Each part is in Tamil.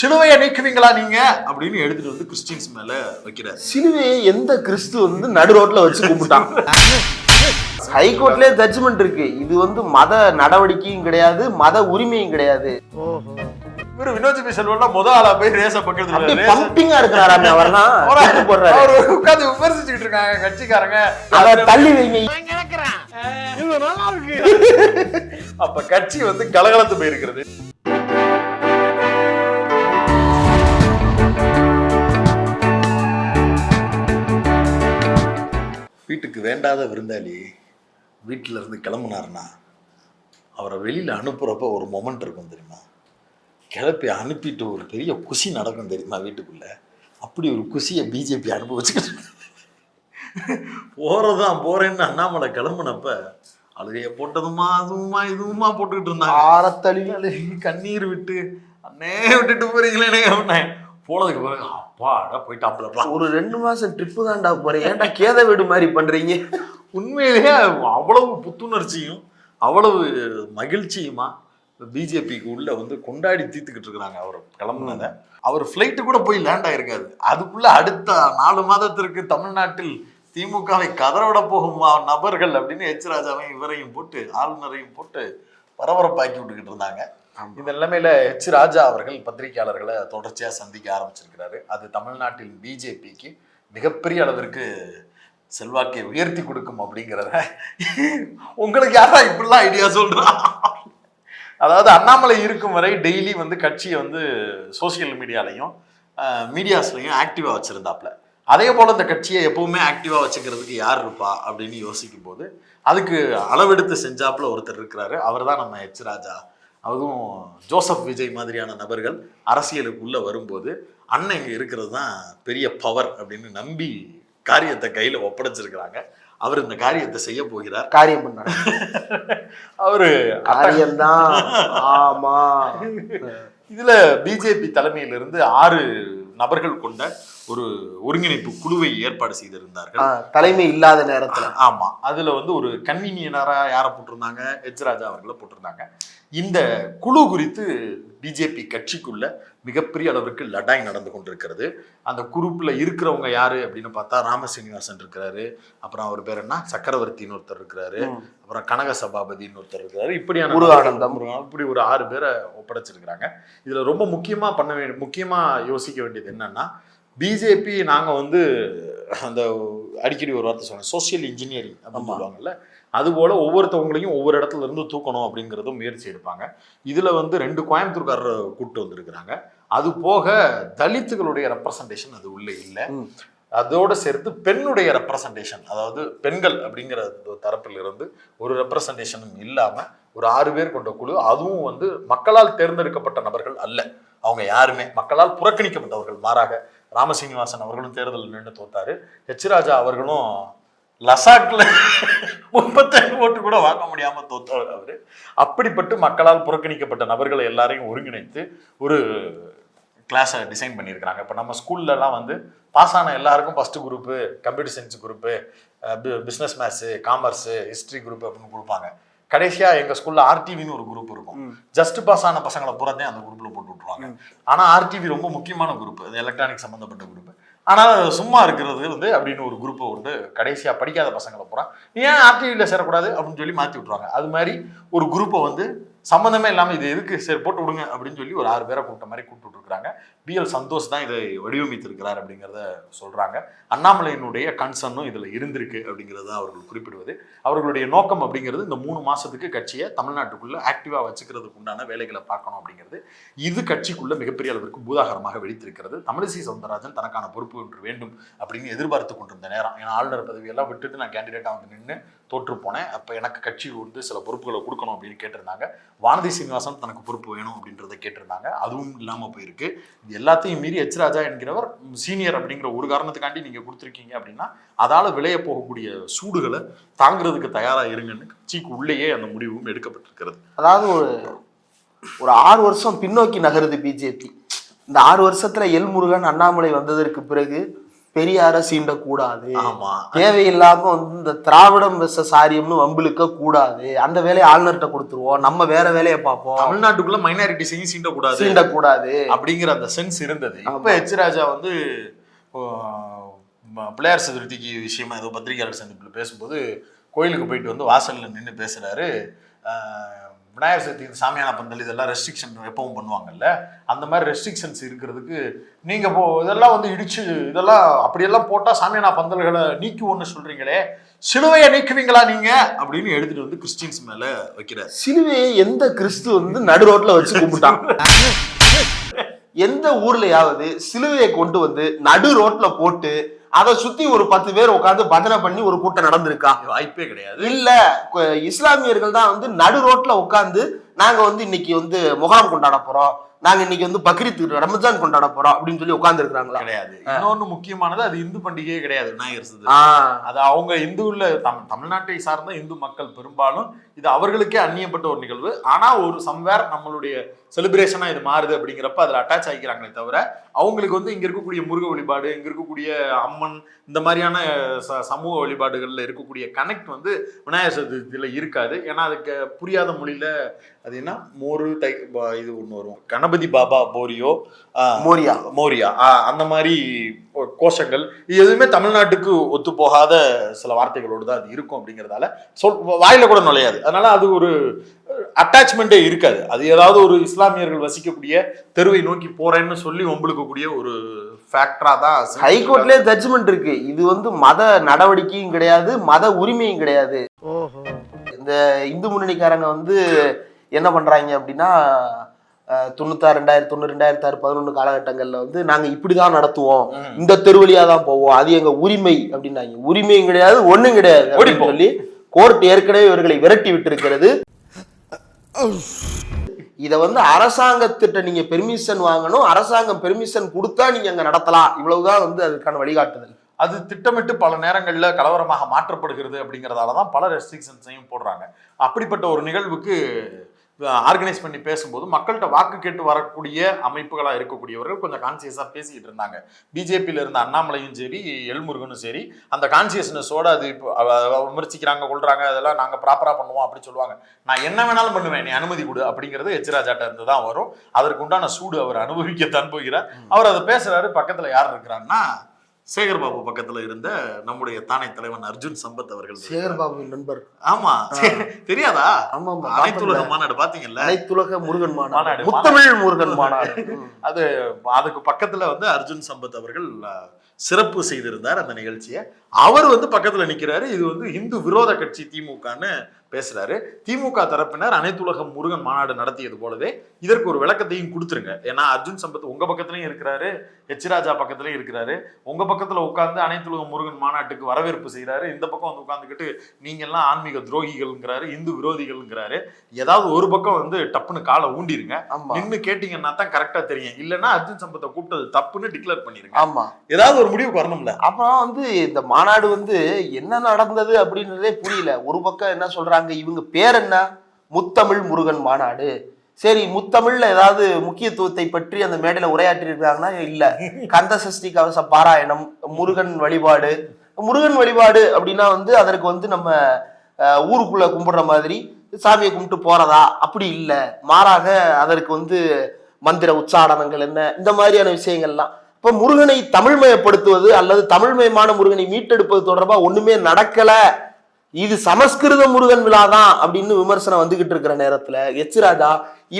சிலுவையை நீக்குவீங்களா நீங்க? அப்படின்னு எடுத்துட்டு வந்து கிறிஸ்டின்ஸ் மேல வைக்கிறார். சிலுவையை எந்த கிறிஸ்து வந்து நடு ரோட்ல வச்சு கும்பிட்டான்? ஹைகோர்ட்லயே ஜட்ஜ்மெண்ட் இருக்கு. இது வந்து மத நடவடிக்கையும் கிடையாது மத உரிமையும் கிடையாது. இவரு வினோத் பி செல்வம்லாம் முத ஆளா போய் ரேச பக்கத்துல பம்பிங்கா இருக்கிறாராமே அவர்லாம் அவரை- போடுறாரு. அவரு உட்கார்ந்து விமர்சிச்சுக்கிட்டு இருக்காங்க கட்சிக்காரங்க. அத தள்ளி வைங்க. அப்ப கட்சி வந்து கலகலத்து போயிருக்கிறது. வீட்டுக்கு வேண்டாத விருந்தாளி வீட்டில இருந்து கிளம்புனாருன்னா அவரை வெளியில அனுப்புறப்ப ஒரு மொமெண்ட் இருக்கும் தெரியுமா? கிளப்பி அனுப்பிட்டு ஒரு பெரிய குஷி நடக்கும் தெரியுமா வீட்டுக்குள்ள? அப்படி ஒரு குஷியை பிஜேபி அனுபவிச்சுக்கிட்டு இருக்கு. போறதான் போறேன்னு அண்ணாமலை கிளம்புனப்ப அழுகைய போட்டதுமா அதுவுமா இதுவுமா போட்டுக்கிட்டு இருந்தாங்க. ஆரத்தளி அழுகி கண்ணீர் விட்டு அண்ணே விட்டுட்டு போறீங்களே அவனை போனதுக்கு பிறகு அப்பாடா போயிட்டாப்லப்பா ஒரு ரெண்டு மாசம் ட்ரிப்பு தான்டா போறேன். ஏன்டா கேத வீடு மாதிரி பண்றீங்க? உண்மையிலேயே அவ்வளவு புத்துணர்ச்சியும் அவ்வளவு மகிழ்ச்சியுமா? பிஜேபிக்கு உள்ள வந்து கொண்டாடி தீர்த்துக்கிட்டு இருக்கிறாங்க அவர் கிளம்புனதை. அவர் ஃப்ளைட்டு கூட போய் லேண்ட் ஆயிருக்காது அதுக்குள்ள அடுத்த நாலு மாதத்திற்கு தமிழ்நாட்டில் திமுகவை கதறவிட போகும் நபர்கள் அப்படின்னு எச் ராஜாவையும் இவரையும் போட்டு ஆளுநரையும் போட்டு பரபரப்பாக்கி விட்டுக்கிட்டு இருந்தாங்க. இந்த நிலைமையில எச் ராஜா அவர்கள் பத்திரிகையாளர்களை தொடர்ச்சியாக சந்திக்க ஆரம்பிச்சிருக்கிறாரு. அது தமிழ்நாட்டில் பிஜேபிக்கு மிகப்பெரிய அளவிற்கு செல்வாக்கை உயர்த்தி கொடுக்கும் அப்படிங்கிறத உங்களுக்கு யாரா இப்படிலாம் ஐடியா சொல்றா? அதாவது அண்ணாமலை இருக்கும் வரை டெய்லி வந்து கட்சியை வந்து சோசியல் மீடியாலையும் மீடியாஸ்லையும் ஆக்டிவாக வச்சுருந்தாப்புல. அதே போல் இந்த கட்சியை எப்பவுமே ஆக்டிவாக வச்சுக்கிறதுக்கு யார் இருப்பா அப்படின்னு யோசிக்கும் போது அதுக்கு அளவெடுத்து செஞ்சாப்புல ஒருத்தர் இருக்கிறாரு. அவர் தான் நம்ம எச் ராஜா அதுவும் ஜோசப் விஜய் மாதிரியான நபர்கள் அரசியலுக்குள்ளே வரும்போது அண்ணன் இங்கே இருக்கிறது தான் பெரிய பவர் அப்படின்னு நம்பி காரியத்தை கையில் ஒப்படைச்சிருக்கிறாங்க. அவர் இந்த காரியத்தை செய்ய போகிறார். காரியம் பண்ணாரு. அவரு காரியம்தான். ஆமா. இதுல பிஜேபி தலைமையிலிருந்து ஆறு நபர்கள் கொண்ட ஒரு ஒருங்கிணைப்பு குழுவை ஏற்பாடு செய்திருந்தார்கள். தலைமை இல்லாத நேரத்துல. ஆமா. அதுல வந்து ஒரு கன்வீனியனரா யாரை போட்டிருந்தாங்க? எச் ராஜா அவர்களை போட்டிருந்தாங்க. இந்த குழு குறித்து பிஜேபி கட்சிக்குள்ள மிகப்பெரிய அளவிற்கு லடாய் நடந்து கொண்டிருக்கிறது அந்த குரூப்ல இருக்கிறவங்க யாரு அப்படின்னு பார்த்தா ராமசீனிவாசன் இருக்கிறாரு அப்புறம் அவர் பேர் என்ன சக்கரவர்த்தின்னு ஒருத்தர் இருக்கிறாரு. அப்புறம் கனக சபாபதினு ஒருத்தர் இருக்காரு இப்படியான முருகானந்தம். நபர்கள், இப்படி ஒரு ஆறு பேரை ஒப்படைச்சிருக்கிறாங்க இதுல ரொம்ப முக்கியமா பண்ண வேண்டிய முக்கியமா யோசிக்க வேண்டியது என்னன்னா பிஜேபி நாங்க வந்து அந்த அடிக்கடி ஒரு வார்த்தை சொன்னேன் சோசியல் இன்ஜினியரிங் அப்படின்னு. சொல்லுவாங்கல்ல அதுபோல ஒவ்வொருத்தவங்களையும் ஒவ்வொரு இடத்துல இருந்து தூக்கணும் அப்படிங்கறதும் முயற்சி எடுப்பாங்க. இதுல வந்து ரெண்டு கோயம்புத்தூர்காரர் கூப்பிட்டு வந்திருக்கிறாங்க. அது போக தலித்துகளுடைய ரெப்ரசன்டேஷன் அது உள்ள இல்லை. அதோட சேர்த்து பெண்ணுடைய ரெப்ரசன்டேஷன் அதாவது பெண்கள் அப்படிங்கிற தரப்பில் இருந்து ஒரு ரெப்ரசன்டேஷனும் இல்லாம ஒரு ஆறு பேர் கொண்ட குழு. அதுவும் வந்து மக்களால் தேர்ந்தெடுக்கப்பட்ட நபர்கள் அல்ல. அவங்க யாருமே. மக்களால் புறக்கணிக்கப்பட்டவர்கள். மாறாக ராமசீனிவாசன் அவர்களும் தேர்தலில் நின்று தோத்தாரு. ஹெச் ராஜா அவர்களும் லசாக்ல முப்பத்தேழு ஓட்டு கூட வாங்க முடியாம தோத்தவர் அவரு. அப்படிப்பட்டு மக்களால் புறக்கணிக்கப்பட்ட நபர்களை எல்லாரையும் ஒருங்கிணைத்து ஒரு கிளாஸை டிசைன் பண்ணியிருக்கிறாங்க. இப்போ நம்ம ஸ்கூல்லலாம் வந்து பாஸ் ஆன எல்லாருக்கும் first group computer science group business maths commerce history group அப்படின்னு கொடுப்பாங்க. கடைசியாக எங்கள் ஸ்கூலில் ஆர்டிவின்னு ஒரு குரூப் இருக்கும். ஜஸ்ட் பாஸ் ஆன பசங்களை பூராத்தையும் அந்த குரூப்பில் போட்டு விட்ருவாங்க ஆனால் ஆர்டிவி ரொம்ப முக்கியமான குரூப் அது எலக்ட்ரானிக் சம்மந்தப்பட்ட குரூப் ஆனால் சும்மா இருக்கிறது வந்து அப்படின்னு ஒரு குரூப்பை வந்து கடைசியாக படிக்காத பசங்களை போகிறான் ஏன் ஆர்டிவியில் சேரக்கூடாது அப்படின்னு சொல்லி மாற்றி விட்ருவாங்க அது மாதிரி ஒரு குரூப்பை வந்து சம்மந்தமே இல்லாமல் இது எதுக்கு சரி போட்டு விடுங்க அப்படின்னு சொல்லி ஒரு ஆறு பேரை கூப்பிட்ட மாதிரி கூப்பிட்டு விட்டுருக்காங்க பிஎல் சந்தோஷ் தான் இதை வடிவமைத்திருக்கிறார் அப்படிங்கிறத சொல்கிறாங்க அண்ணாமலையினுடைய கன்சர்னும் இதில் இருந்திருக்கு அப்படிங்கிறத அவர்கள் குறிப்பிடுவது. அவர்களுடைய நோக்கம் அப்படிங்கிறது இந்த மூணு மாதத்துக்கு கட்சியை தமிழ்நாட்டுக்குள்ளே ஆக்டிவாக வச்சுக்கிறதுக்கு உண்டான வேலைகளை பார்க்கணும் அப்படிங்கிறது. இது கட்சிக்குள்ளே மிகப்பெரிய அளவிற்கு பூதாகரமாக வெடித்திருக்கிறது. தமிழிசை சவுந்தரராஜன் தனக்கான பொறுப்பு ஒன்று வேண்டும் அப்படின்னு எதிர்பார்த்து கொண்டிருந்த நேரம். ஏன்னா ஆளுநர் பதவியெல்லாம் விட்டுட்டு நான் கேண்டிடேட்டாக வந்து நின்று தோற்று போனேன் அப்போ எனக்கு கட்சி வந்து சில பொறுப்புகளை கொடுக்கணும் அப்படின்னு கேட்டிருந்தாங்க. வானதி சீனிவாசன் தனக்கு பொறுப்பு வேணும் அப்படின்றத கேட்டிருந்தாங்க. அதுவும் இல்லாமல் போயிருக்கு. இது எல்லாத்தையும் மீறி எச் ராஜா என்கிறவர் சீனியர் அப்படிங்கிற ஒரு காரணத்துக்காண்டி நீங்கள் கொடுத்துருக்கீங்க அப்படின்னா அதால் விளைய போகக்கூடிய சூடுகளை தாங்கிறதுக்கு தயாராக இருங்கன்னு கட்சிக்கு உள்ளேயே அந்த முடிவும் எடுக்கப்பட்டிருக்கிறது. அதாவது ஒரு ஒரு ஆறு வருஷம் பின்னோக்கி நகருது பிஜேபி இந்த ஆறு வருஷத்துல எல் முருகன் அண்ணாமலை வந்ததற்கு பிறகு பெரியார சீண்டக்கூடாது. ஆமா. தேவையில்லாம வந்து இந்த திராவிடம் சாரியம்னு வம்பிழுக்க கூடாது. அந்த வேலையை ஆளுநர்கிட்ட கொடுத்துருவோம். நம்ம வேற வேலையை பார்ப்போம். தமிழ்நாட்டுக்குள்ள மைனாரிட்டிஸையும் சீண்டக்கூடாது. சீண்டக்கூடாது. அப்படிங்கிற அந்த சென்ஸ் இருந்தது. இப்ப எச் ராஜா வந்து பிள்ளையார் சதுர்த்திக்கு விஷயமா ஏதோ பத்திரிகையாளர் சந்திப்பில் பேசும்போது கோயிலுக்கு போயிட்டு வந்து வாசல்ல நின்று பேசுறாரு. விநாயகர் சதுர்த்தி சாமியான பந்தல் இதெல்லாம் ரெஸ்ட்ரிக்ஷன் எப்பவும் பண்ணுவாங்கல்ல? அந்த மாதிரி ரெஸ்ட்ரிக்ஷன்ஸ் இருக்கிறதுக்கு நீங்கள் போ இதெல்லாம் வந்து இடிச்சு இதெல்லாம் அப்படியெல்லாம் போட்டால் சாமியானா பந்தல்களை நீக்குவோன்னு சொல்கிறீங்களே சிலுவையை நீக்குவீங்களா நீங்கள் அப்படின்னு எடுத்துகிட்டு வந்து கிறிஸ்டின்ஸ் மேலே வைக்கிறார். சிலுவையை எந்த கிறிஸ்து வந்து நடு ரோட்டில் வச்சு கும்பிட்டான்? எந்த ஊர்லையாவது சிலுவையை கொண்டு வந்து நடு ரோட்டில் போட்டு அதை சுத்தி ஒரு பத்து பேர் உட்கார்ந்து பஜனை பண்ணி ஒரு கூட்டம் நடந்திருக்கா? வாய்ப்பே கிடையாது. இல்ல இஸ்லாமியர்கள் தான் வந்து நடு ரோட்ல உட்கார்ந்து நாங்க வந்து இன்னைக்கு வந்து முகாம் கொண்டாட போறோம். நாங்க இன்னைக்கு வந்து பக்ரீத் ரமஜான் கொண்டாட போறோம் அப்படின்னு சொல்லி உட்கார்ந்து இருக்கிறாங்களா கிடையாது இன்னொன்னு முக்கியமானது அது இந்து பண்டிகையே கிடையாது விநாயகர் சதுர்த்தி. அது அவங்க இந்துவில் தம் தமிழ்நாட்டை சார்ந்த இந்து மக்கள் பெரும்பாலும் இது அவர்களுக்கே அந்நியப்பட்ட ஒரு நிகழ்வு. ஆனா ஒரு சம்வேர் நம்மளுடைய செலிப்ரேஷனா இது மாறுது அப்படிங்கிறப்ப அதுல அட்டாச் ஆகிக்கிறாங்களே தவிர அவங்களுக்கு வந்து இங்க இருக்கக்கூடிய முருக வழிபாடு இங்க இருக்கக்கூடிய அம்மன் இந்த மாதிரியான ச- சமூக வழிபாடுகள்ல இருக்கக்கூடிய கனெக்ட் வந்து விநாயகர் சதுர்த்தியில இருக்காது. ஏன்னா அதுக்கு புரியாத மொழியில அது என்ன? மோரு தை ப- இது ஒண்ணு வரும். கணபதி பாபா போரியோ மோரியா. மோரியா. அந்த மாதிரி கோ- கோஷங்கள். இது எதுவுமே தமிழ்நாட்டுக்கு ஒத்து போகாத சில வார்த்தைகளோடு தான் அது இருக்கும் அப்படிங்கிறதால சொல் வாயில கூட நுழையாது. அதனால அது ஒரு அட்டாச்மெண்ட்டே இருக்காது. அது ஏதாவது ஒரு இஸ்லாமியர்கள் வசிக்கக்கூடிய தெருவை நோக்கி போறேன்னு சொல்லி ஒம்பளுக்கக்கூடிய ஒரு ஃபேக்டரா தான் ஹைகோர்ட்லயே ஜட்ஜ்மெண்ட் இருக்கு. இது வந்து மத நடவடிக்கையும் கிடையாது மத உரிமையும் கிடையாது. இந்த இந்து முன்னணிக்காரங்க வந்து என்ன பண்றாங்க அப்படின்னா தொண்ணூத்தாறு ரெண்டாயிரத்தி தொண்ணூறு ரெண்டாயிரத்தி ஆறு பதினொன்று காலகட்டங்கள்ல வந்து நாங்க இப்படிதான் நடத்துவோம். ம். இந்த தெருவழியா தான் போவோம். அது எங்க உரிமை அப்படின்னாங்க. உரிமையும் கிடையாது ஒண்ணும் கிடையாது. சொல்லி கோர்ட் ஏற்கனவே இவர்களை விரட்டி விட்டிருக்கிறது. இத வந்து அரசாங்கத்திட்ட நீங்க பெர்மிஷன் வாங்கணும். அரசாங்கம் பெர்மிஷன் கொடுத்தா நீங்க அங்க நடத்தலாம். இவ்வளவுதான் வந்து அதுக்கான வழிகாட்டுதல். அது திட்டமிட்டு பல நேரங்கள்ல கலவரமாக மாற்றப்படுகிறது அப்படிங்கிறதால தான் பல ரெஸ்ட்ரிக்ஷன்ஸையும் போடுறாங்க. அப்படிப்பட்ட ஒரு நிகழ்வுக்கு ஆர்கனைஸ் பண்ணி பேசும்போது மக்கள்கிட்ட வாக்கு கேட்டு வரக்கூடிய அமைப்புகளாக இருக்கக்கூடியவர்கள் கொஞ்சம் கான்சியஸாக பேசிக்கிட்டு இருந்தாங்க. பிஜேபியில் இருந்த அண்ணாமலையும் சரி எல்முருகனும் சரி அந்த கான்சியஸ்னஸோட அது இப்போ விமர்சிக்கிறாங்க கொள்றாங்க அதெல்லாம் நாங்கள் ப்ராப்பராக பண்ணுவோம் அப்படி சொல்லுவாங்க. நான் என்ன வேணாலும் பண்ணுவேன் நீ அனுமதி கொடு அப்படிங்கிறது எச்ராஜாட்ட இருந்து தான் வரும். அதற்கு உண்டான சூடு அவர் அனுபவிக்கத்தான் போகிறார். அவர் அதை பேசுறாரு பக்கத்தில் யார் இருக்கிறான்னா சேகர் பாபு பக்கத்துல இருந்த நம்முடைய தானை தலைவன் அர்ஜுன் சம்பத் அவர்கள் சேகர் பாபு நண்பர். ஆமா. தெரியாதா? ஆமா அனைத்துலக மாநாடு பாத்தீங்கல்ல? அனைத்துலக முருகன் மாநாடு. முத்தமிழ் முருகன் மாநாடு. அது அதுக்கு பக்கத்துல வந்து அர்ஜுன் சம்பத் அவர்கள் சிறப்பு செய்திருந்தார் அந்த நிகழ்ச்சியை. அவர் வந்து பக்கத்துல நிக்கிறாரு. இது வந்து இந்து விரோத கட்சி திமுகன்னு பேசுறாரு. திமுக தரப்பினர் அனைத்துலக முருகன் மாநாடு நடத்தியது போலவே இதற்கு ஒரு விளக்கத்தையும் கொடுத்துருங்க. ஏன்னா அர்ஜுன் சம்பத் உங்க பக்கத்துலயும் இருக்கிறாரு. எச் ராஜா பக்கத்துலயும் இருக்கிறாரு. உங்க பக்கத்துல உட்கார்ந்து அனைத்துலக முருகன் மாநாட்டுக்கு வரவேற்பு செய்யறாரு இந்த பக்கம் வந்து உட்காந்துக்கிட்டு நீங்க எல்லாம் ஆன்மீக துரோகிகள்ங்கிறாரு இந்து விரோதிகள்ங்கிறாரு. ஏதாவது ஒரு பக்கம் வந்து டப்புன்னு காலை ஊண்டிருங்க. நின்னு கேட்டீங்கன்னா தான் கரெக்டா தெரியும். இல்லைன்னா அர்ஜுன் சம்பத்தை கூப்பிட்டது தப்புன்னு டிக்ளேர் பண்ணிருங்க. ஆமா. ஏதாவது ஒரு முடிவுக்கு வரணும்ல. அப்புறம் வந்து இந்த மாநாடு வந்து என்ன நடந்தது அப்படின்றதே புரியல. ஒரு பக்கம் என்ன சொல்றாங்க இவங்க பேர் என்ன? முத்தமிழ் முருகன் மாநாடு. சரி முத்தமிழ்ல ஏதாவது முக்கியத்துவத்தை பற்றி அந்த மேடையில உரையாற்றி இருக்காங்கன்னா இல்ல. கந்த சஷ்டி கவச பாராயணம் முருகன் வழிபாடு. முருகன் வழிபாடு அப்படின்னா வந்து அதற்கு வந்து நம்ம ஊருக்குள்ள கும்பிடுற மாதிரி சாமியை கும்பிட்டு போறதா? அப்படி இல்லை. மாறாக அதற்கு வந்து மந்திர உச்சாடனங்கள் என்ன? இந்த மாதிரியான விஷயங்கள்லாம். இப்ப முருகனை தமிழ்மயப்படுத்துவது அல்லது தமிழ்மயமான முருகனை மீட்டெடுப்பது தொடர்பா ஒண்ணுமே நடக்கல. இது சமஸ்கிருத முருகன் விழா தான் அப்படின்னு விமர்சனம் வந்துகிட்டு இருக்கிற நேரத்துல எச் ராஜா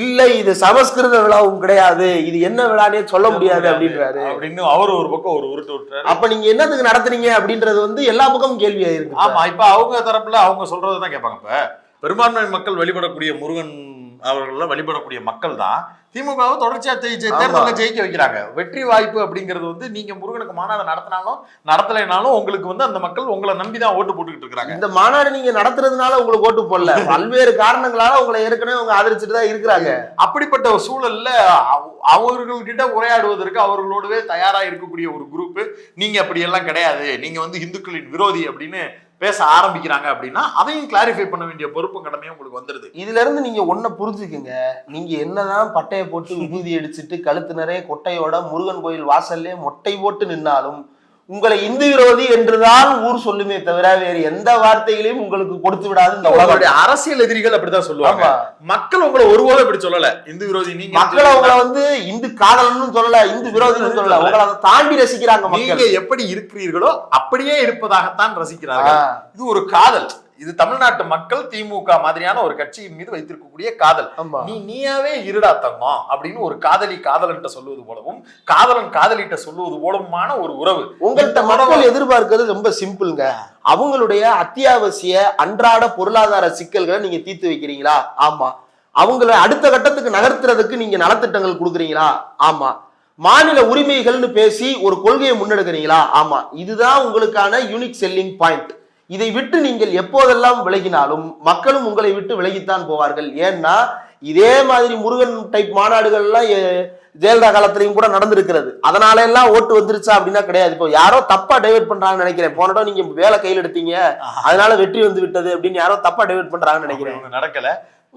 இல்ல இது சமஸ்கிருத விழாவும் கிடையாது. இது என்ன விழானே சொல்ல முடியாது அப்படின்றாரு. அப்படின்னு அவரு ஒரு பக்கம் ஒரு உருட்டு விட்டுறாரு. அப்ப நீங்க என்னத்துக்கு நடத்துனீங்க அப்படின்றது வந்து எல்லா பக்கமும் கேள்வியா இருக்கு ஆமா இப்ப அவங்க தரப்புல அவங்க சொல்றதுதான் கேட்பாங்க. இப்ப பெரும்பான்மை மக்கள் வழிபடக்கூடிய முருகன் அவர்கள் வழிபடக்கூடிய மக்கள் தான் திமுகவை தொடர்ச்சியா ஜெயிச்சு. தேர்தலில் ஜெயிக்க வைக்கிறாங்க. வெற்றி வாய்ப்பு அப்படிங்கிறது வந்து நீங்க முருகனுக்கு மாநாடு நடத்தினாலும் நடத்தலைனாலும் உங்களுக்கு வந்து அந்த மக்கள் உங்களை நம்பி தான் ஓட்டு போட்டுக்கிட்டு இருக்காங்க. இந்த மாநாடு நீங்க நடத்துறதுனால உங்களுக்கு ஓட்டு போடல. பல்வேறு காரணங்களால உங்களை ஏற்கனவே அவங்க ஆதரிச்சுட்டு தான் இருக்கிறாங்க. அப்படிப்பட்ட சூழல்ல அவ- அவர்கள்கிட்ட உரையாடுவதற்கு அவர்களோடவே தயாரா இருக்கக்கூடிய ஒரு குரூப் நீங்க அப்படி எல்லாம் கிடையாது. நீங்க வந்து இந்துக்களின் விரோதி அப்படின்னு பேச ஆரம்பிக்கிறாங்க அப்படின்னா அதையும் கிளாரிஃபை பண்ண வேண்டிய பொறுப்பு கடமையும் உங்களுக்கு வந்துருது. இதுல இருந்து நீங்க ஒன்ன புரிஞ்சுக்குங்க. நீங்க என்னதான் பட்டையை போட்டு விபூதி அடிச்சுட்டு கழுத்து நிறைய கொட்டையோட முருகன் கோயில் வாசல்லே மொட்டை போட்டு நின்னாலும் உங்களை இந்து விரோதி என்றுதான் ஊர் சொல்லுமே தவிர வேறு எந்த வார்த்தைகளையும் உங்களுக்கு கொடுத்து விடாது இந்த உலகம். உங்களுடைய அரசியல் எதிரிகள் அப்படிதான் சொல்லுவாங்க. மக்கள் உங்களை ஒருபோதும் இப்படி சொல்லல. இந்து விரோதி நீங்க மக்கள் உங்களை வந்து இந்து காதலன்னு சொல்லல இந்து விரோதின்னு சொல்லல. உங்களை அதை தாண்டி ரசிக்கிறாங்க நீங்க மக்கள் எப்படி இருக்கிறீர்களோ அப்படியே இருப்பதாகத்தான் ரசிக்கிறார்கள். ஆ. இது ஒரு காதல். இது தமிழ்நாட்டு மக்கள் திமுக மாதிரியான ஒரு கட்சியின் மீது வைத்திருக்கக்கூடிய காதல். நீ நீயாவே இருடா தங்கம் அப்படின்னு ஒரு காதலி காதலன்ட்ட சொல்லுவது போலவும் காதலன் காதலிட்ட சொல்லுவது போலவுமான ஒரு உறவு. உங்கள்கிட்ட மக்கள் எதிர்பார்க்கிறது ரொம்ப சிம்பிள்ங்க. அவங்களுடைய அத்தியாவசிய அன்றாட பொருளாதார சிக்கல்களை நீங்க தீர்த்து வைக்கிறீங்களா? ஆமா. அவங்கள அடுத்த கட்டத்துக்கு நகர்த்துறதுக்கு நீங்க நலத்திட்டங்கள் கொடுக்குறீங்களா? ஆமா. மாநில உரிமைகள்னு பேசி ஒரு கொள்கையை முன்னெடுக்கிறீங்களா? ஆமா. இதுதான் உங்களுக்கான யூனிக் செல்லிங் பாயிண்ட் இதை விட்டு நீங்கள் எப்போதெல்லாம் விலகினாலும் மக்களும் உங்களை விட்டு விலகித்தான் போவார்கள். ஏன்னா இதே மாதிரி முருகன் டைப் மாநாடுகள்லாம் எ- ஜெயலலிதா காலத்திலையும் கூட நடந்திருக்கிறது. அதனால எல்லாம் ஓட்டு வந்துருச்சா அப்படின்னா கிடையாது. இப்போ யாரோ தப்பா டைவர்ட் பண்றாங்கன்னு நினைக்கிறேன். போன தடவை நீங்க வேலை கையில் எடுத்தீங்க. அதனால வெற்றி வந்து விட்டது அப்படின்னு யாரோ தப்பா டைவர்ட் பண்றாங்கன்னு நினைக்கிறேன். நடக்கல.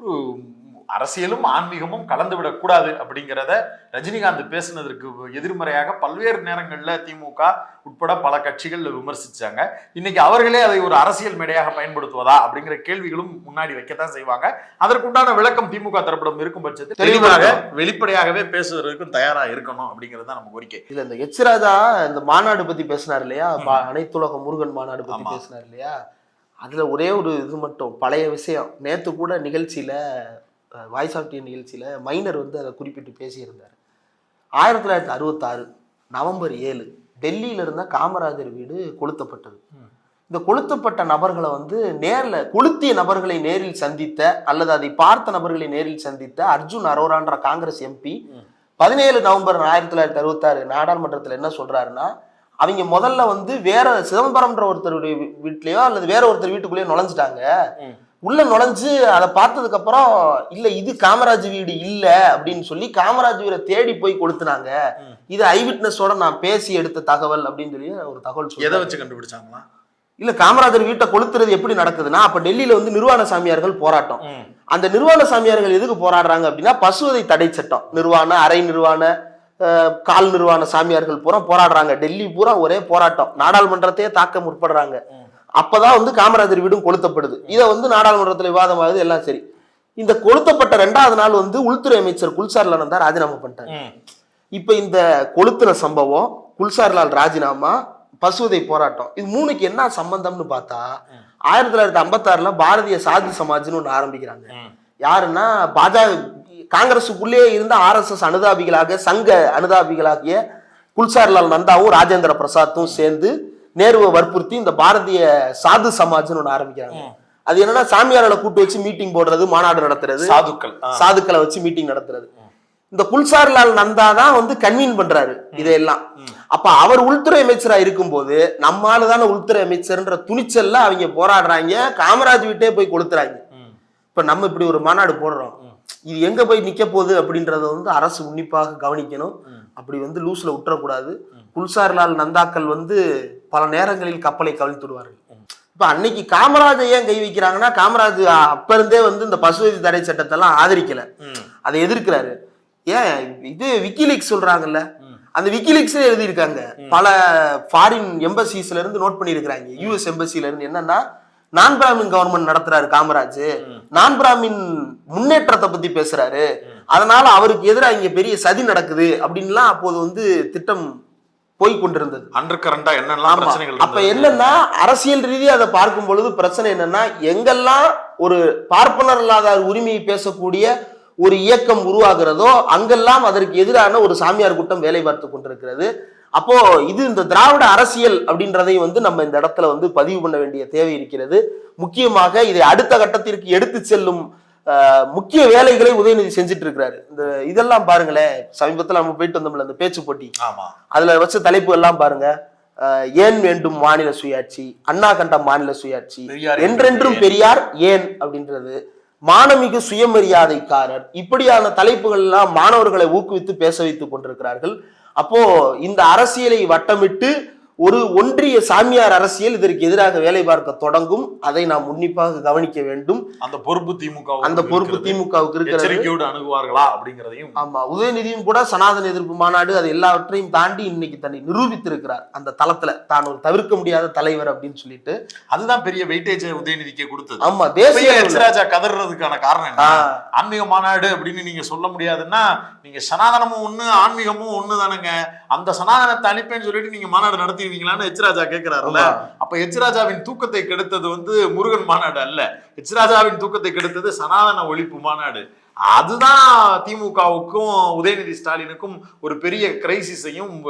ஒரு அரசியலும் ஆன்மீகமும் கலந்து விடக்கூடாது அப்படிங்கிறத ரஜினிகாந்த் பேசுனதற்கு எதிர்மறையாக பல்வேறு நேரங்கள்ல திமுக உட்பட பல கட்சிகள் விமர்சிச்சாங்க. இன்னைக்கு அவர்களே அதை ஒரு அரசியல் மேடையாக பயன்படுத்துவதா அப்படிங்கிற கேள்விகளும் முன்னாடி வைக்கத்தான் செய்வாங்க. அதற்குண்டான விளக்கம் திமுக தரப்பிடம் இருக்கும் பட்சத்தில் தெளிவாக வெளிப்படையாகவே பேசுவதற்கும் தயாரா இருக்கணும் அப்படிங்கிறது தான் நம்ம கோரிக்கை. இல்ல இந்த எச் ராஜா இந்த மாநாடு பத்தி பேசினார் இல்லையா? பா- அனைத்துலக முருகன் மாநாடு பத்தி. பேசினார் இல்லையா? அதுல ஒரே ஒரு இது மட்டும் பழைய விஷயம். நேத்து கூட நிகழ்ச்சியில வாய்ஸ் ஆஃப் டி நிகழ்ச்சியில மைனர் வந்து அதை குறிப்பிட்டு பேசியிருந்தார் ஆயிரத்தி தொள்ளாயிரத்தி அறுபத்தாறு நவம்பர் ஏழு டெல்லியில இருந்த காமராஜர் வீடு கொளுத்தப்பட்டது. இந்த கொளுத்தப்பட்ட நபர்களை வந்து நேர்ல கொளுத்திய நபர்களை நேரில் சந்தித்த அல்லது அதை பார்த்த நபர்களை நேரில் சந்தித்த அர்ஜுன் அரோரான்ற காங்கிரஸ் எம்பி. பதினேழு நவம்பர் ஆயிரத்தி தொள்ளாயிரத்தி அறுபத்தாறு நாடாளுமன்றத்தில் என்ன சொல்றாருன்னா அவங்க முதல்ல வந்து வேற சிதம்பரம்ன்ற ஒருத்தருடைய வீட்லயோ அல்லது வேற ஒருத்தர் வீட்டுக்குள்ளேயோ நுழைஞ்சிட்டாங்க. உள்ள நுழைஞ்சு அதை பார்த்ததுக்கு அப்புறம் இல்ல இது காமராஜ் வீடு இல்ல அப்படின்னு சொல்லி காமராஜ் வீரை தேடி போய் கொடுத்துனாங்க. இது ஐவிட்னஸோட நான் பேசி எடுத்த தகவல் அப்படின்னு சொல்லி ஒரு தகவல் எதை. வச்சு கண்டுபிடிச்சாங்களா இல்ல காமராஜர் வீட்டை கொளுத்துறது எப்படி நடக்குதுன்னா அப்ப டெல்லியில வந்து நிர்வாண சாமியார்கள் போராட்டம். அந்த நிர்வாண சாமியார்கள் எதுக்கு போராடுறாங்க அப்படின்னா பசுவதை தடை சட்டம் நிர்வாண அரை நிர்வாண கால் நிர்வாண சாமியார்கள் பூரா போராடுறாங்க டெல்லி பூரா ஒரே போராட்டம் நாடாளுமன்றத்தையே தாக்க முற்படுறாங்க. அப்பதான் வந்து காமராஜர் வீடும் கொளுத்தப்படுது. இதை வந்து நாடாளுமன்றத்தில் விவாதமாகுது எல்லாம் சரி. இந்த கொளுத்தப்பட்ட ரெண்டாவது நாள் வந்து உள்துறை அமைச்சர் குல்சார் நந்தா ராஜினாமா பண்ணிட்டாரு. ம். இப்ப இந்த கொளுத்துன சம்பவம் குல்சார்லால் ராஜினாமா பசுவதை போராட்டம் இது மூணுக்கு என்ன சம்பந்தம்னு பார்த்தா ஆயிரத்தி தொள்ளாயிரத்தி ஐம்பத்தாறுல பாரதிய சாதி சமாஜ்னு ஒண்ணு ஆரம்பிக்கிறாங்க. யாருன்னா பாஜக காங்கிரஸுக்குள்ளே இருந்த ஆர்எஸ்எஸ் அனுதாபிகளாக சங்க அனுதாபிகளாகிய குல்சார்லால் நந்தாவும் ராஜேந்திர பிரசாத்தும் சேர்ந்து நேருவை வற்புறுத்தி இந்த பாரதிய சாது சமாஜ்னு ஒண்ணு ஆரம்பிக்கிறாங்க. அது என்னன்னா சாமியார்களை கூட்டு வச்சு மீட்டிங் போடுறது மாநாடு நடத்துறது சாதுக்கள். சாதுக்களை வச்சு மீட்டிங் நடத்துறது இந்த குல்சார்லால் நந்தா தான் வந்து கன்வீன் பண்றாரு இதையெல்லாம். அப்ப அவர் உள்துறை அமைச்சரா இருக்கும்போது நம்மால தானே உள்துறை அமைச்சர்ன்ற துணிச்சல்ல அவங்க போராடுறாங்க காமராஜ் வீட்டே போய் கொளுத்துறாங்க. இப்ப நம்ம இப்படி ஒரு மாநாடு போடுறோம். இது எங்க போய் நிக்க போகுது அப்படின்றத வந்து அரசு உன்னிப்பாக கவனிக்கணும். அப்படி வந்து லூஸ்ல விட்டுறக்கூடாது குல்சார்லால் நந்தாக்கள் வந்து பல நேரங்களில் கப்பலை கவிழ்த்துடுவார்கள். இப்ப அன்னைக்கு காமராஜை ஏன் கை வைக்கிறாங்கன்னா காமராஜ் அப்ப இருந்தே வந்து இந்த பசுவதி தடை சட்டத்தெல்லாம் ஆதரிக்கல. அதை எதிர்க்கிறாரு. ஏன்? இது விக்கிலீக்ஸ் சொல்றாங்கல்ல. அந்த விக்கிலீக்ஸ்ல எழுதியிருக்காங்க. பல ஃபாரின் எம்பசிஸ்ல இருந்து நோட் பண்ணியிருக்கிறாங்க. யூஎஸ் எம்பசில இருந்து என்னன்னா நான் பிராமின் கவர்மெண்ட் நடத்துறாரு காமராஜ். நான் பிராமின் முன்னேற்றத்தை பத்தி பேசுறாரு. அதனால அவருக்கு எதிராக இங்க பெரிய சதி நடக்குது அப்படின்லாம் அப்போது வந்து திட்டம் போய் கொண்டிருந்தது அண்டர் கரண்டா என்னெல்லாம். பிரச்சனைகள் அப்ப? என்னன்னா அரசியல் ரீதியா அதை பார்க்கும் பொழுது பிரச்சனை என்னன்னா எங்கெல்லாம் ஒரு பார்ப்பனர் இல்லாத உரிமையை பேசக்கூடிய ஒரு இயக்கம் உருவாகிறதோ அங்கெல்லாம் அதற்கு எதிரான ஒரு சாமியார் கூட்டம் வேலை பார்த்து கொண்டிருக்கிறது அப்போ இது இந்த திராவிட அரசியல் அப்படின்றதை வந்து நம்ம இந்த இடத்துல வந்து பதிவு பண்ண வேண்டிய தேவை இருக்கிறது முக்கியமாக இதை அடுத்த கட்டத்திற்கு எடுத்து செல்லும் முக்கிய வேலைகளை உதயநிதி செஞ்சுட்டு இருக்கிறாரு இந்த இதெல்லாம் பாருங்களேன். சமீபத்துல நம்ம போயிட்டு வந்தோம்ல இந்த பேச்சு போட்டி. ஆமா. அதுல வச்ச தலைப்பு எல்லாம் பாருங்க. ஏன் வேண்டும் மாநில சுயாட்சி? அண்ணா கண்ட மாநில சுயாட்சி. என்றென்றும் பெரியார் ஏன் அப்படின்றது. மானமிகு சுயமரியாதைக்காரர். இப்படியான தலைப்புகள் எல்லாம் மாணவர்களை ஊக்குவித்து பேச வைத்துக் கொண்டிருக்கிறார்கள். அப்போ இந்த அரசியலை வட்டமிட்டு ஒரு ஒன்றிய சாமியார் அரசியல் இதற்கு எதிராக வேலை பார்க்க தொடங்கும். அதை நாம் உன்னிப்பாக கவனிக்க வேண்டும். அந்த பொறுப்பு திமுக அந்த பொறுப்பு திமுகவுக்கு இருக்கிறது. அணுகுவார்களா அப்படிங்கிறதையும் ஆமா உதயநிதியும் கூட சனாதன எதிர்ப்பு மாநாடு அது எல்லாவற்றையும் தாண்டி இன்னைக்கு தன்னை நிரூபித்திருக்கிறார். அந்த தளத்துல தான் ஒரு தவிர்க்க முடியாத தலைவர் அப்படின்னு சொல்லிட்டு. அதுதான் பெரிய வெயிட்டேஜ் உதயநிதிக்கே கொடுத்தது. ஆமா தேசிய ஏன் அளவுல- எச் ராஜா கதறதுக்கான காரணம் ஆன்மீக மாநாடு அப்படின்னு நீங்க சொல்ல முடியாதுன்னா நீங்க சனாதனமும் ஒண்ணு ஆன்மீகமும் ஒண்ணு தானுங்க அந்த சனாதனத்தை அனுப்பேன்னு சொல்லிட்டு நீங்க மாநாடு நடத்திடுவீங்களான்னு எச் ராஜா கேட்கிறாருல்ல. அப்ப எச் ராஜாவின் தூக்கத்தை கெடுத்தது வந்து முருகன் மாநாடு அல்ல. எச் ராஜாவின் தூக்கத்தை கெடுத்தது சனாதன ஒழிப்பு மாநாடு. அதுதான் திமுகவுக்கும் உதயநிதி ஸ்டாலினுக்கும் ஒரு பெரிய கிரைசிஸையும்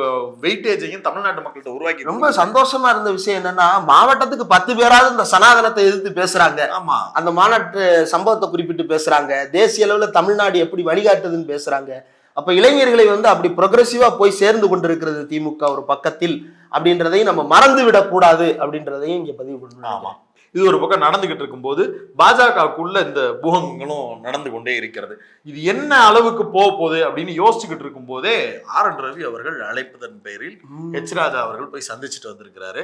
வெயிட்டேஜையும் தமிழ்நாட்டு மக்கள்கிட்ட உருவாக்கி ரொம்ப சந்தோஷமா இருந்த விஷயம் என்னன்னா மாவட்டத்துக்கு பத்து பேராவது இந்த சனாதனத்தை எதிர்த்து பேசுறாங்க. ஆமா. அந்த மாநாட்டு சம்பவத்தை குறிப்பிட்டு பேசுறாங்க. தேசிய அளவுல தமிழ்நாடு எப்படி வழிகாட்டுதுன்னு பேசுறாங்க. அப்ப இளைஞர்களை வந்து அப்படி ப்ரொக்ரெசிவா போய் சேர்ந்து கொண்டிருக்கிறது திமுக ஒரு பக்கத்தில் அப்படின்றதையும் நம்ம மறந்து விடக்கூடாது அப்படின்றதையும் இங்க பதிவு ஆமா. பண்ணணும் இது ஒரு பக்கம் நடந்துகிட்டு இருக்கும்போது பாஜகவுக்குள்ள இந்த பூகங்களும் நடந்து கொண்டே இருக்கிறது. இது என்ன அளவுக்கு போக போகுது அப்படின்னு யோசிச்சுக்கிட்டு இருக்கும் போதே ஆர் என் ரவி அவர்கள் அழைப்பதன் பேரில் ஹெச் ராஜா அவர்கள் போய் சந்திச்சுட்டு வந்திருக்கிறாரு.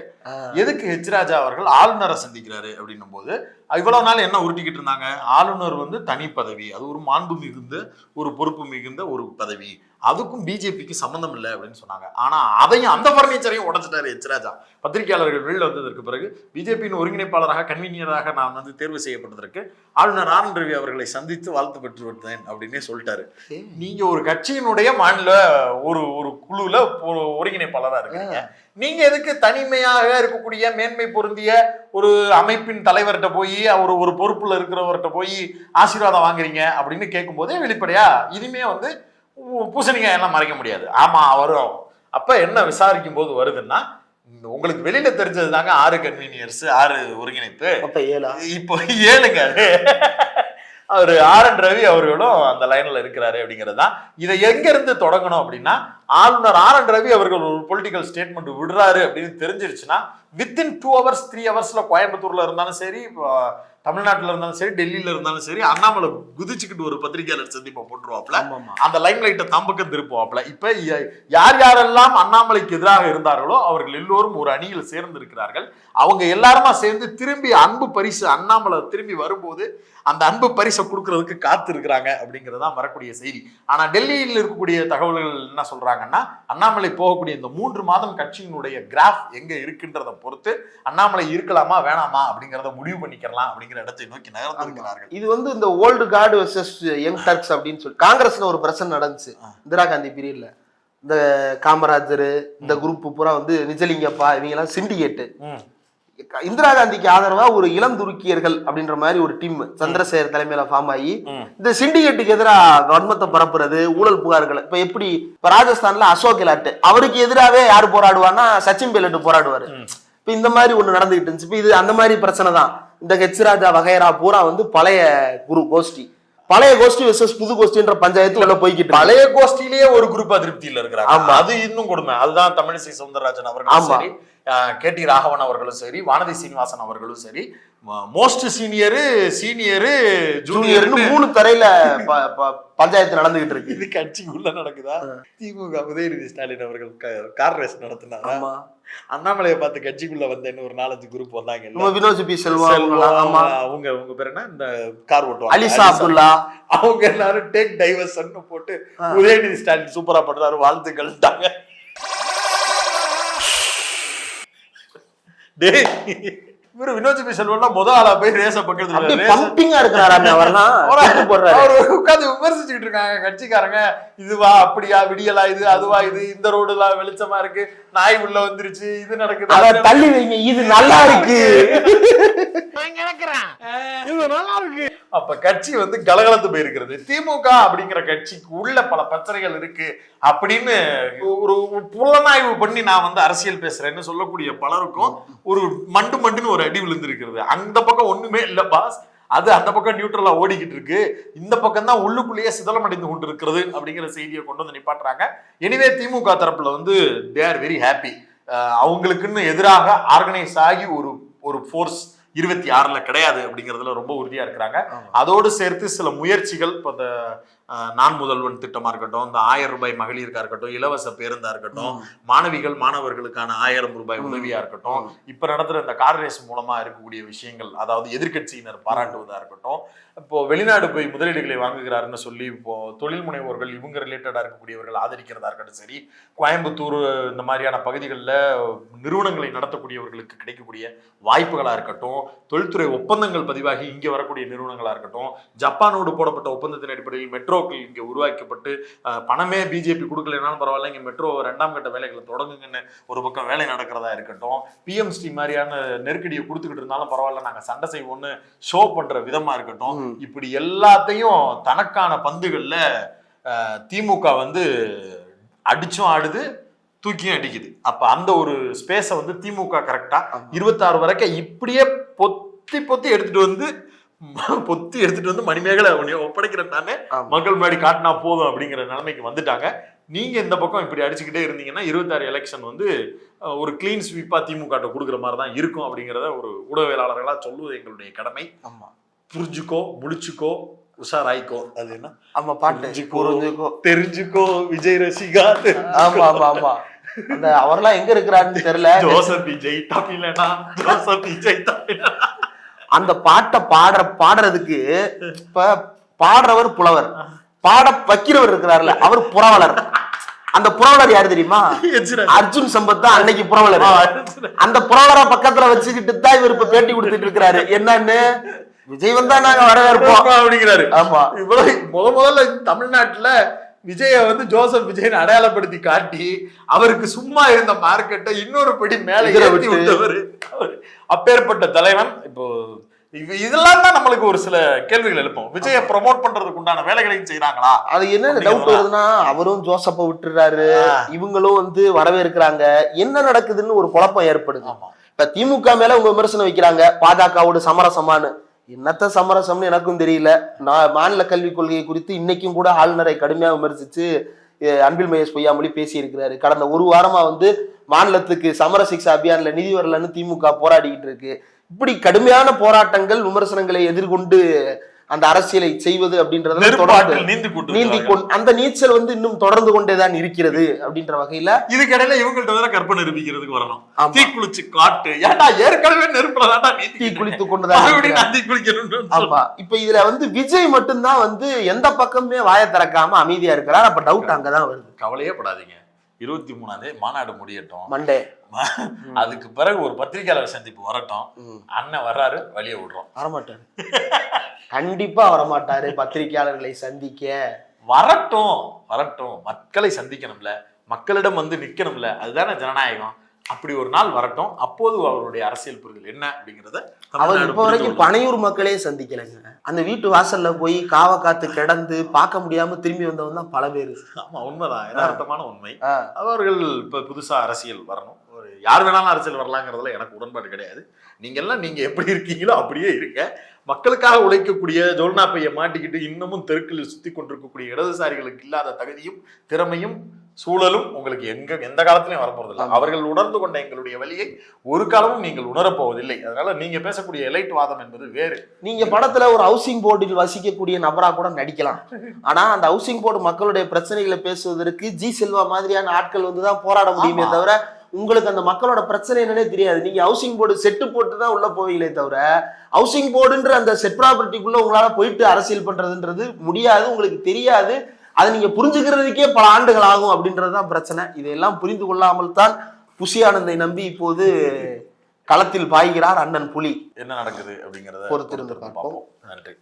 எதுக்கு ஹெச் ராஜா அவர்கள் ஆளுநரை சந்திக்கிறாரு அப்படின்னும் போது இவ்வளவு நாள் என்ன உருட்டிக்கிட்டு இருந்தாங்க? ஆளுநர் வந்து தனி பதவி அது ஒரு மாண்பு மிகுந்த ஒரு பொறுப்பு மிகுந்த ஒரு பதவி. அதுக்கும் பிஜேபிக்கு சம்பந்தம் இல்லை அப்படின்னு சொன்னாங்க. ஆனா அதையும் அந்த பர்னிச்சரையும் உடைச்சிட்டாரு ஹெச் ராஜா. பத்திரிகையாளர்கள் வெளில வந்ததற்கு பிறகு பிஜேபியின் ஒருங்கிணைப்பாளராக கன்வீனியராக நான் வந்து தேர்வு செய்யப்பட்டதற்கு ஆளுநர் ஆனந்த் ரவி அவர்களை சந்தித்து வாழ்த்து பெற்று விட்டேன் அப்படின்னே சொல்லிட்டாரு. சரி. நீங்க ஒரு கட்சியினுடைய மாநில ஒரு ஒரு குழுல ஒரு ஒருங்கிணைப்பாளரா இருக்கீங்க. நீங்க எதுக்கு தனிமையாக இருக்கக்கூடிய மேன்மை பொருந்திய ஒரு அமைப்பின் தலைவர்கிட்ட போய் அவர் ஒரு பொறுப்புல இருக்கிறவர்கிட்ட போய் ஆசீர்வாதம் வாங்குறீங்க அப்படின்னு கேட்கும்போதே வெளிப்படையா இனிமே வந்து பூ- பூசணிக்காய் எல்லாம் மறைக்க முடியாது. ஆமா வரும். அப்ப என்ன விசாரிக்கும் போது வருதுன்னா உங்களுக்கு வெளியில தெரிஞ்சது தாங்க ஆறு கன்வீனியர்ஸ் ஆறு ஒருங்கிணைப்பு. இப்போ ஏழுங்க. அவரு ஆர் என் ரவி அவர்களும் அந்த லைன்ல இருக்கிறாரு அப்படிங்கிறது தான். இதை எங்க இருந்து தொடங்கணும் அப்படின்னா ஆளுநர் ஆர் என் ரவி அவர்கள் ஒரு பொலிட்டிக்கல் ஸ்டேட்மெண்ட் விடுறாரு அப்படின்னு தெரிஞ்சிருச்சுன்னா வித்தின் டூ ஹவர்ஸ் த்ரீ ஹவர்ஸ்ல கோயம்புத்தூர்ல இருந்தாலும் சரி இப்போ தமிழ்நாட்டுல இருந்தாலும் சரி டெல்லியில இருந்தாலும் சரி அண்ணாமலை குதிச்சுக்கிட்டு ஒரு பத்திரிகையாளர் சந்திப்பை போட்டுருவாப்ல அந்த லைம் லைட்டை தம்பக்கம் திருப்புவாப்ல இப்ப யார் யாரெல்லாம் அண்ணாமலைக்கு எதிராக இருந்தார்களோ அவர்கள் எல்லோரும் ஒரு அணியில் சேர்ந்து இருக்கிறார்கள் அவங்க எல்லாருமா சேர்ந்து திரும்பி அன்பு பரிசு அண்ணாமலை திரும்பி வரும்போது அந்த அன்பு பரிசை கொடுக்கறதுக்கு காத்து இருக்கிறாங்க அப்படிங்கிறது தான் வரக்கூடிய செய்தி. ஆனா டெல்லியில் இருக்கக்கூடிய தகவல்கள் என்ன சொல்றாங்கன்னா அண்ணாமலை போகக்கூடிய இந்த மூன்று மாதம் கட்சியினுடைய கிராஃப் எங்க இருக்குன்றதை பொறுத்து அண்ணாமலை இருக்கலாமா வேணாமா அப்படிங்கிறத முடிவு பண்ணிக்கலாம் அப்படிங்கிற இடத்தை நோக்கி நகர்ந்து இருக்கிறார்கள். இது வந்து இந்த old guard versus young Turks அப்படின்னு சொல்லி காங்கிரஸ்ல ஒரு பிரச்சனை நடந்துச்சு. இந்திரா காந்தி பீரியட்ல. இந்த காமராஜர் இந்த குரூப் பூரா வந்து நிஜலிங்கப்பா இவங்க எல்லாம் சிண்டிகேட்டு. இந்திரா காந்திக்கு ஆதரவா ஒரு இளம் துருக்கியர்கள் அப்படின்ற மாதிரி ஒரு டீம் சந்திரசேகர் தலைமையில ஃபார்ம் ஆகி. இந்த சிண்டிகேட்டுக்கு எதிராக வன்மத்தை பரப்புறது ஊழல் புகார்கள். இப்ப எப்படி இப்ப ராஜஸ்தான்ல அசோக் கெலாட் அவருக்கு எதிராவே யாரு போராடுவான்னா சச்சின் பைலட் போராடுவாரு. இப்ப இந்த மாதிரி ஒண்ணு நடந்துகிட்டு இருந்துச்சு. இப்ப இது அந்த மாதிரி பிரச்சனை தான் இந்த ஹெச் ராஜா வகைரா பூரா வந்து பழைய குரு கோஷ்டி. பழைய கோஷ்டி வெர்சஸ் புது கோஷ்டின்ற பஞ்சாயத்து உள்ள போய்கிட்டு. பழைய கோஷ்டிலேயே ஒரு குரூப் அதிருப்தியில இருக்கிறாங்க ஆமா. அது இன்னும் கொடுமை அதுதான் தமிழிசை சவுந்தரராஜன் அவர்களும். சரி கே டி ராகவன் அவர்களும் சரி வானதி சீனிவாசன் அவர்களும் சரி மோஸ்ட் சீனியரு சீனியரு ஜூனியர்னு மூணு தரையில பஞ்சாயத்து நடந்துகிட்டு இருக்கு. இது கட்சிக்குள்ள நடக்குதா? திமுக உதயநிதி ஸ்டாலின் அவர்கள் கார் ரேஸ் நடத்தினாரா? ஆமா. அண்ணாமலையை பார்த்து கட்சிக்குள்ள வந்தேன்னு ஒரு நாலஞ்சு குரூப் வந்தாங்க நம்ம வினோத் பி செல்வா அவங்க அவங்க பேர் என்ன? இந்த கார் ஓட்டுவாங்க. அலிசா அப்துல்லா. அவங்க எல்லாரும் டேக் டைவர்சன் போட்டு உதயநிதி ஸ்டாலின் சூப்பரா பண்றாரு. வாழ்த்துக்கள்ட்டாங்க டேய். இவரு வினோத் பி செல்வம்லாம் முத ஆளா போய் ரேச பக்கத்துல பம்பிங்கா இருக்கிறாராமே அவர்லாம். அவரா- உட்கார்ந்து விமர்சிச்சுக்கிட்டு இருக்காங்க. கட்சிக்காரங்க இதுவா அப்படியா விடியலா இது அதுவா இது இந்த ரோடுலாம் வெளிச்சமா இருக்கு. நாய் உள்ள வந்துருச்சு இது நடக்குது அத. தள்ளி வைங்க இது நல்லா இருக்கு. அப்ப கட்சி வந்து கலகலத்து போயிருக்கிறது. திமுக அப்படிங்கிற கட்சிக்கு உள்ள பல பிரச்சனைகள் இருக்கு அப்படின்னு ஒரு ஒரு புலனாய்வு பண்ணி நான் வந்து அரசியல் பேசுறேன்னு சொல்லக்கூடிய பலருக்கும் ஒரு மண்டு மண்டுன்னு ஒரு அடி விழுந்திருக்கிறது. அந்த பக்கம் ஒண்ணுமே இல்ல பாஸ் அது அந்த பக்கம் நியூட்ரலா ஓடிக்கிட்டு இருக்கு. இந்த பக்கம் தான் உள்ளுக்குள்ளேயே சிதலம் அடைந்து கொண்டு இருக்கிறது அப்படிங்கிற செய்தியை கொண்டு வந்து நிப்பாட்டுறாங்க. எனிவே திமுக தரப்புல வந்து தே ஆர் வெரி ஹாப்பி அவங்களுக்குன்னு எதிராக ஆர்கனைஸ் ஆகி ஒரு ஒரு ஃபோர்ஸ் இருபத்தி ஆறுல கிடையாது அப்படிங்கிறதுல ரொம்ப உறுதியா இருக்கிறாங்க. அதோடு சேர்த்து சில முயற்சிகள் இப்போ இந்த நான் முதல்வன் திட்டமா இருக்கட்டும் இந்த ஆயிரம் ரூபாய் மகளிருக்கா இருக்கட்டும் இலவச பேருந்தா இருக்கட்டும் மாணவிகள் மாணவர்களுக்கான ஆயிரம் ரூபாய் உதவியா இருக்கட்டும் இப்ப நடத்துற இந்த கார் ரேஸ் மூலமா இருக்கக்கூடிய விஷயங்கள் அதாவது எதிர்க்கட்சியினர் பாராட்டுவதா இருக்கட்டும் இப்போ வெளிநாடு போய் முதலீடுகளை வாங்குகிறாருன்னு சொல்லி இப்போ தொழில் முனைவோர்கள் இவங்க ரிலேட்டடா இருக்கக்கூடியவர்கள் ஆதரிக்கிறதா இருக்கட்டும் சரி கோயம்புத்தூர் இந்த மாதிரியான பகுதிகளில் நிறுவனங்களை நடத்தக்கூடியவர்களுக்கு கிடைக்கக்கூடிய வாய்ப்புகளா இருக்கட்டும் தொழில்துறை ஒப்பந்தங்கள் பதிவாகி இங்க வரக்கூடிய நிறுவனங்களா இருக்கட்டும் ஜப்பானோடு போடப்பட்ட ஒப்பந்தத்தின் அடிப்படையில் மெட்ரோக்கள் இங்க உருவாக்கப்பட்டு பணமே பிஜேபி கொடுக்கலனாலும் பரவாயில்ல இங்க மெட்ரோ ரெண்டாம் கட்ட வேலைகளை தொடங்குங்கன்னு ஒரு பக்கம் வேலை நடக்கிறதா இருக்கட்டும் பிஎம்ஸ்டி மாதிரியான நெருக்கடியை கொடுத்துக்கிட்டு இருந்தாலும் பரவாயில்ல நாங்க சண்டை செய்வோம்னு ஷோ பண்ற விதமா இருக்கட்டும். இப்படி எல்லாத்தையும் தனக்கான பந்துகள்ல திமுக வந்து அடிச்சும் ஆடுது தூக்கியும் அடிக்குது. அப்ப அந்த ஒரு ஸ்பேஸை வந்து திமுக கரெக்டா. இருபத்தாறு வரைக்கும் இப்படியே பொத்தி பொத்தி எடுத்துட்டு வந்து பொத்தி எடுத்துட்டு வந்து மணிமேகலை ஒப்படைக்கிறேன் ஆமா. மக்கள் முன்னாடி காட்டினா போதும் அப்படிங்கிற நிலைமைக்கு வந்துட்டாங்க. நீங்க இந்த பக்கம் இப்படி அடிச்சுக்கிட்டே இருந்தீங்கன்னா இருபத்தாறு எலெக்ஷன் வந்து ஒரு கிளீன் ஸ்வீப்பா திமுக கொடுக்குற மாதிரி தான் இருக்கும் அப்படிங்கிறத ஒரு ஊடகவியலாளர்களா சொல்லுவது எங்களுடைய கடமை. ஆமா. புரிஞ்சுக்கோ முழிச்சுக்கோ உஷாராய்க்கோ. அது என்ன? ஆமா பாட்டு. தெரிஞ்சுக்கோ விஜய் ரசிகா. ஆமா ஆமா ஆமா. அந்த அவர்லாம் எங்க இருக்கிறாருன்னு தெரியல. ஜோசப் விஜய் தமிழனா? ஜோசப் விஜய் தமிழனா? அந்த பாட்டை பாடுற பாடுறதுக்கு இப்ப பாடுறவர் புலவர். பாட வைக்கிறவர் இருக்கிறார்ல அவர் புறவலர் அந்த புறவலர் யாரு தெரியுமா. அர்ஜுன் சம்பத் தான் அன்னைக்கு புறவலர் அந்த புறவலரை பக்கத்துல வச்சுக்கிட்டு தான் இவர் இப்ப பேட்டி கொடுத்துட்டு இருக்கிறாரு. என்னன்னு? விஜய் வந்தா நாங்க வரவேற்போம் அப்படிங்கிறாரு. ஆமா. இவ்வளவு முத முதல்ல தமிழ்நாட்டுல விஜய வந்து ஜோசப் விஜயன் அடையாளப்படுத்தி காட்டி அவருக்கு சும்மா இருந்த மார்க்கெட்டை இன்னொரு படி மேல விட்டு. விட்டவர். அப்பேற்பட்ட தலைவன். இப்போ இது- இதெல்லாம் தான் நம்மளுக்கு ஒரு சில கேள்விகள் எழுப்போம். விஜய ப்ரமோட் பண்றதுக்கு உண்டான வேலைகளையும் செய்யறாங்களா அது என்ன டவுட் வருதுன்னா அவரும் ஜோசப்ப விட்டுறாரு. இவங்களும் வந்து வரவேற்கிறாங்க. என்ன நடக்குதுன்னு ஒரு குழப்பம் ஏற்படுது. இப்ப திமுக மேல உங்க விமர்சனம் வைக்கிறாங்க. பாஜகவோட சமரசமானு என்னத்த சமரசம்னு எனக்கும் தெரியல. நான் மாநில கல்விக் கொள்கை குறித்து இன்னைக்கும் கூட ஆளுநரை கடுமையாக விமர்சித்து அன்பில் மகேஷ் பொய்யாமொழி பேசியிருக்கிறாரு. கடந்த ஒரு வாரமாக வந்து மாநிலத்துக்கு சமர சிக்ஷா அபியான்ல நிதி வரலன்னு திமுக போராடிக்கிட்டு இருக்கு. இப்படி கடுமையான போராட்டங்கள் விமர்சனங்களை எதிர்கொண்டு அந்த அரசியலை செய்வது அப்படின்றத தொடர்ந்து நீந்தி அந்த நீச்சல் வந்து இன்னும் தொடர்ந்து கொண்டேதான் இருக்கிறது அப்படின்ற வகையில இதுக்கிடையில இவங்கள்ட்ட வேற கற்பனை நிரூபிக்கிறதுக்கு வரணும். ஆமா. தீ குளிச்சு காட்டு. ஏன்டா ஏற்கனவே நெருப்புல தான்டா தீ குளித்துக் கொண்டுதான் தீ. ஆமா. இப்ப இதுல வந்து விஜய் மட்டும்தான் வந்து எந்த பக்கமே வாயை திறக்காம அமைதியா இருக்கிறார். அப்ப டவுட் அங்கதான் வருது. கவலையே படாதீங்க. இருபத்தி மூணாம் தேதி மாநாடு முடியட்டும். மண்டே அதுக்கு பிறகு ஒரு பத்திரிகையாளர் சந்திப்பு வரட்டும். அண்ணன் வர்றாரு வழிய விடுறோம். வரமாட்டாரு. கண்டிப்பா வரமாட்டாரு பத்திரிகையாளர்களை சந்திக்க. வரட்டும் வரட்டும். மக்களை சந்திக்கணும்ல. மக்களிடம் வந்து நிக்கணும்ல. அதுதானே ஜனநாயகம். அப்படி ஒரு நாள் வரட்டும். அப்போது அவருடைய அரசியல் புரிதல் என்ன அப்படிங்கறத அவர் இப்ப வரைக்கும். பனையூர் மக்களே சந்திக்கலைங்க. அந்த வீட்டு வாசல்ல போய் காவ காத்து கிடந்து பார்க்க முடியாம திரும்பி வந்தவங்க தான் பல பேரு. ஆமா உண்மைதான். யதார்த்தமான உண்மை. அவர்கள் இப்ப புதுசா அரசியல் வரணும். யார் வேணாலும் அரசியல் வரலாங்கிறதுல எனக்கு உடன்பாடு கிடையாது. நீங்க எல்லாம் நீங்க எப்படி இருக்கீங்களோ அப்படியே இருங்க. மக்களுக்காக உழைக்கக்கூடிய ஜோல்னா பைய மாட்டிக்கிட்டு இன்னமும் தெருக்களில் சுத்தி கொண்டிருக்கக்கூடிய இடதுசாரிகளுக்கு இல்லாத தகுதியும் திறமையும் சூழலும் உங்களுக்கு எங்க எந்த காலத்திலையும் வரப்போறதில்லை. அவர்கள் உணர்ந்து கொண்ட எங்களுடைய வழியை ஒரு காலமும் நீங்கள் உணரப்போவதில்லை. அதனால நீங்க பேசக்கூடிய எலைட் வாதம் என்பது வேறு. நீங்க படத்துல ஒரு ஹவுசிங் போர்டில் வசிக்கக்கூடிய நபரா கூட நடிக்கலாம். ஆனா அந்த ஹவுசிங் போர்டு மக்களுடைய பிரச்சனைகளை பேசுவதற்கு ஜி செல்வா மாதிரியான ஆட்கள் வந்து தான் போராட முடியுமே. தவிர உங்களுக்கு அந்த மக்களோட பிரச்சனை என்னன்னே தெரியாது. நீங்க ஹவுசிங் போர்டு செட்டு போட்டு தான் உள்ள போவீங்களே தவிர ஹவுசிங் போர்டுன்ற அந்த செட் ப்ராப்பர்ட்டிக்குள்ள உங்களால போயிட்டு அரசியல் பண்றதுன்றது முடியாது உங்களுக்கு தெரியாது. அதை நீங்க புரிஞ்சுக்கிறதுக்கே பல ஆண்டுகள் ஆகும் அப்படின்றது தான் பிரச்சனை. இதையெல்லாம் புரிந்து கொள்ளாமல் தான் புஷி ஆனந்தை நம்பி இப்போது களத்தில் பாய்கிறார் அண்ணன் புலி. என்ன நடக்குது அப்படிங்கறத பொறுத்திருந்து பார்ப்போம். நன்றி.